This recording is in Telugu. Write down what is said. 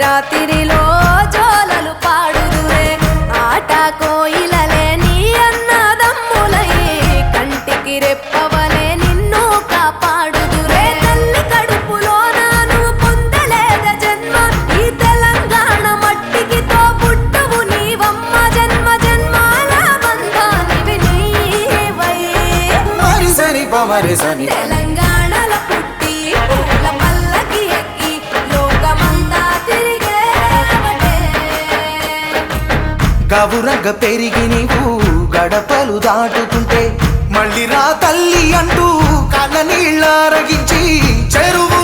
రాత్రిలో జోలలు పాడురురే ఆట కోయిలలే నీ అన్నదమ్ములై కంటికి రెప్పవలే నిన్ను కాపాడుదురే తల్లి కడుపులో నాను పొందలేద జన్మ ఈ తెలంగాణ మట్టికితో పుట్టవు నీవమ్మ జన్మ జన్మాల బంధానివి గబురగ పెరిగి నీవు గడపలు దాటుతుంటే మళ్ళీ రా తల్లి అంటూ కళ్ళ నీళ్ళారగించి చెరువు